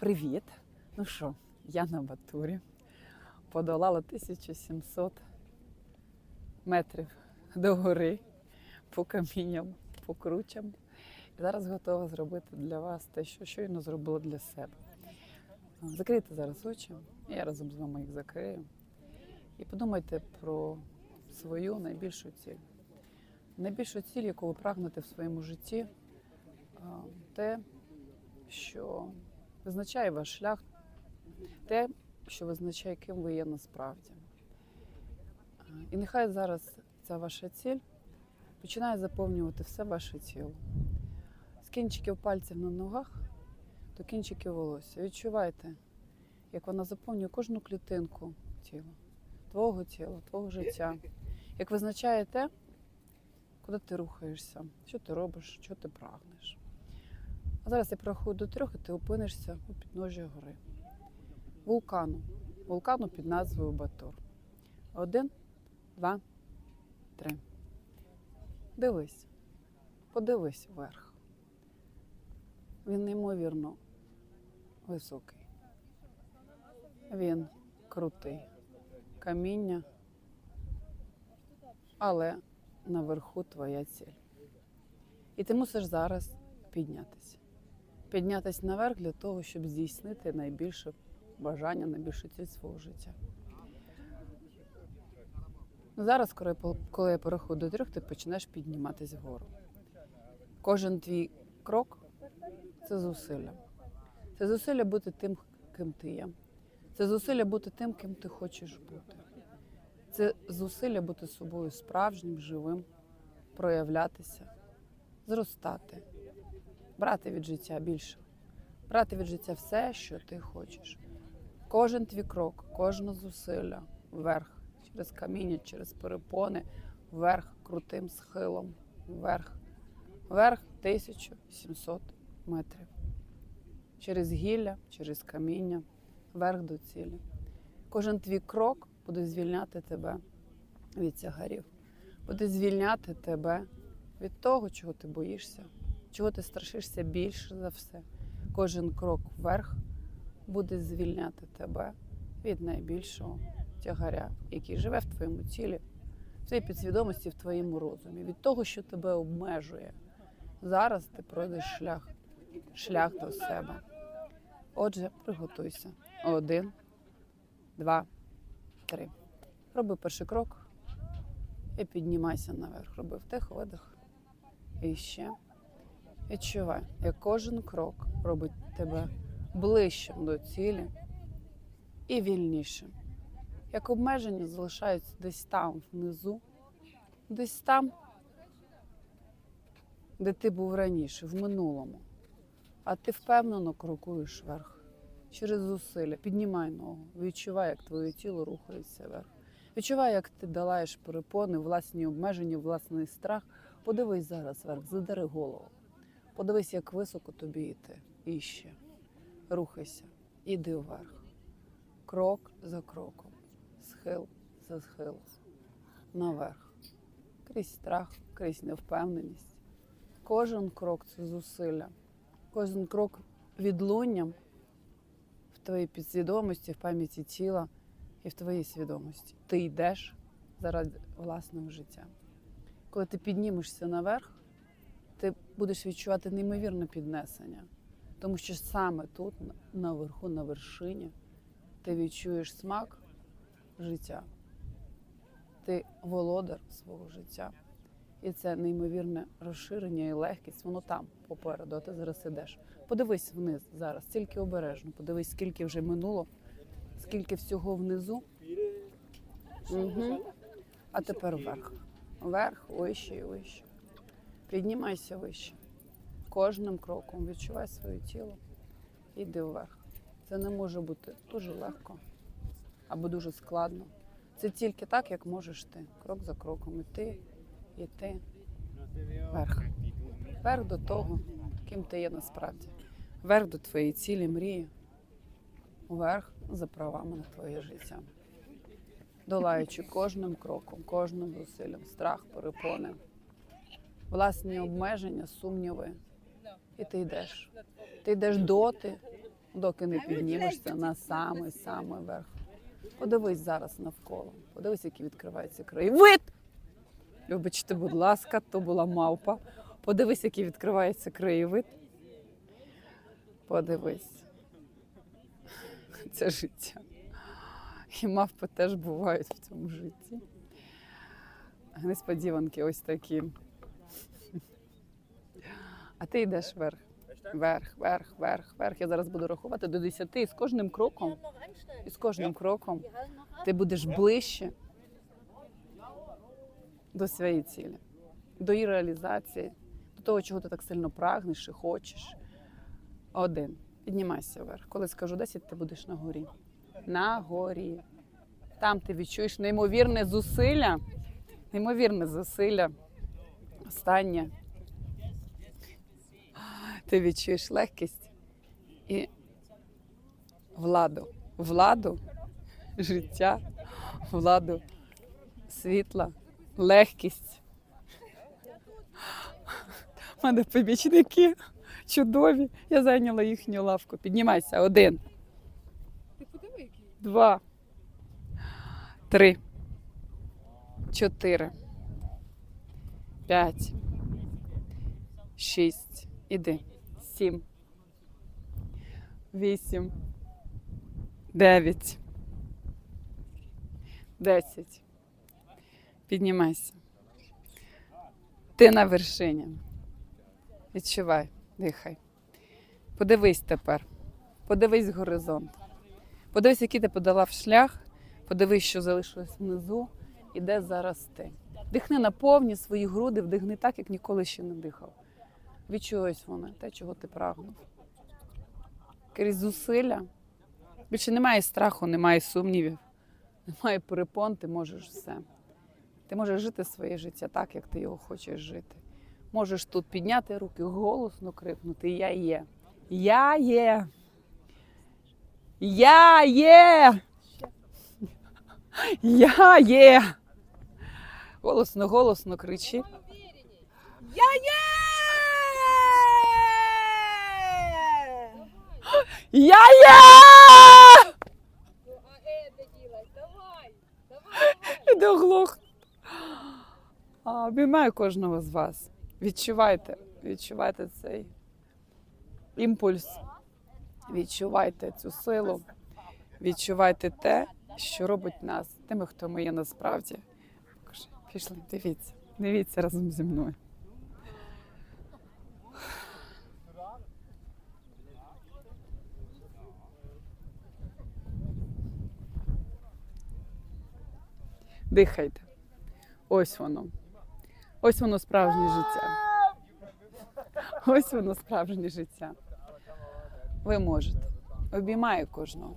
Привіт! Ну що, я на Батурі. Подолала 1700 метрів до гори по камінням, по кручам. І зараз готова зробити для вас те, що щойно зробила для себе. Закрийте зараз очі, я разом з вами їх закрию. І подумайте про свою найбільшу ціль. Найбільшу ціль, яку ви прагнете в своєму житті, те, що визначає ваш шлях, те, що визначає, ким ви є насправді. І нехай зараз ця ваша ціль починає заповнювати все ваше тіло. З кінчиків пальців на ногах до кінчиків волосся. Відчувайте, як вона заповнює кожну клітинку тіла, твого тіла, твого життя. Як визначає те, куди ти рухаєшся, що ти робиш, що ти прагнеш. А зараз я порахую до трьох, і ти опинишся у підножі гори. Вулкану. Вулкану під назвою Батур. Один, два, три. Дивись. Подивись вверх. Він неймовірно високий. Він крутий. Каміння. Але наверху твоя ціль. І ти мусиш зараз піднятися. Піднятися наверх для того, щоб здійснити найбільше бажання, найбільшу ціль свого життя. Зараз, коли я порахую до трьох, ти почнеш підніматися вгору. Кожен твій крок це зусилля. Це зусилля бути тим, ким ти є. Це зусилля бути тим, ким ти хочеш бути. Це зусилля бути собою справжнім, живим, проявлятися, зростати, брати від життя більше, брати від життя все, що ти хочеш. Кожен твій крок, кожне зусилля вверх, через каміння, через перепони, вверх крутим схилом, вверх, вверх 1700 метрів. Через гілля, через каміння, вверх до цілі. Кожен твій крок буде звільняти тебе від тягарів, буде звільняти тебе від того, чого ти боїшся, чого ти страшишся більше за все. Кожен крок вверх буде звільняти тебе від найбільшого тягаря, який живе в твоєму тілі, в твоїй підсвідомості, в твоєму розумі, від того, що тебе обмежує. Зараз ти пройдеш шлях, шлях до себе. Отже, приготуйся. Один, два, три. Роби перший крок і піднімайся наверх. Роби вдих, видих. І ще. Відчувай, як кожен крок робить тебе ближчим до цілі і вільнішим. Як обмеження залишаються десь там внизу, десь там, де ти був раніше, в минулому. А ти впевнено крокуєш вверх через зусилля. Піднімай ногу, відчувай, як твоє тіло рухається вверх. Відчувай, як ти долаєш перепони, власні обмеження, власний страх. Подивись зараз вверх, задари голову. Подивись, як високо тобі йти. І ще. Рухайся, іди вверх. Крок за кроком, схил за схилом. Наверх. Крізь страх, крізь невпевненість. Кожен крок це зусилля. Кожен крок відлунням в твоїй підсвідомості, в пам'яті тіла і в твоїй свідомості. Ти йдеш заради власного життя. Коли ти піднімешся наверх, ти будеш відчувати неймовірне піднесення. Тому що саме тут, наверху, на вершині, ти відчуєш смак життя. Ти володар свого життя. І це неймовірне розширення і легкість, воно там попереду, а ти зараз ідеш. Подивись вниз зараз, тільки обережно, подивись, скільки вже минуло, скільки всього внизу. Угу. А тепер вверх. Вверх, вище і вище. Піднімайся вище. Кожним кроком відчувай своє тіло. Іди вверх. Це не може бути дуже легко або дуже складно. Це тільки так, як можеш ти. Крок за кроком іти, іти вверх. Вверх до того, ким ти є насправді. Вверх до твоєї цілі, мрії. Вверх за правами на твоє життя. Долаючи кожним кроком, кожним зусиллям, страх, перепони, власні обмеження, сумніви. І ти йдеш. Ти йдеш доти, доки не піднімешся на самий самий верх. Подивись зараз навколо. Подивись, який відкривається краєвид. Вибачте, будь ласка, то була мавпа. Подивись, який відкривається краєвид. Подивись. Це життя. І мавпи теж бувають в цьому житті. Несподіванки ось такі. А ти йдеш вверх. Вверх, вверх, вверх, вверх. Я зараз буду рахувати до 10 і з кожним кроком, і з кожним кроком ти будеш ближче до своєї цілі, до її реалізації, до того, чого ти так сильно прагнеш і хочеш. Один. Піднімайся вверх. Коли скажу 10, ти будеш на горі. На горі. Там ти відчуєш неймовірне зусилля, неймовірне зусилля. Останнє. Ти відчуєш легкість і владу. Владу життя, владу світла, легкість. У мене помічники чудові. Я зайняла їхню лавку. Піднімайся. Один, Ти подиви, який. два, три, чотири, п'ять, шість. Іди. Сім. Вісім. Дев'ять. Десять. Піднімайся. Ти на вершині. Відчувай, дихай. Подивись тепер. Подивись горизонт. Подивись, який ти подолав шлях. Подивись, що залишилось внизу, і де зараз ти. Дихни на повні свої груди, вдихни так, як ніколи ще не дихав. Відчуй ось воно, те, чого ти прагнув. Крізь зусилля. Більше немає страху, немає сумнівів, немає перепон, ти можеш все. Ти можеш жити своє життя так, як ти його хочеш жити. Можеш тут підняти руки, голосно крикнути Я є. Я є. Я є. Я є. Голосно, голосно кричи. Я є! Я є! Іде оглох. Обіймаю кожного з вас. Відчувайте, відчувайте цей імпульс, відчувайте цю силу, відчувайте те, що робить нас тими, хто ми є насправді. Пішли, дивіться, дивіться разом зі мною. Дихайте. Ось воно. Ось воно справжнє життя. Ось воно справжнє життя. Ви можете. Обіймаю кожного.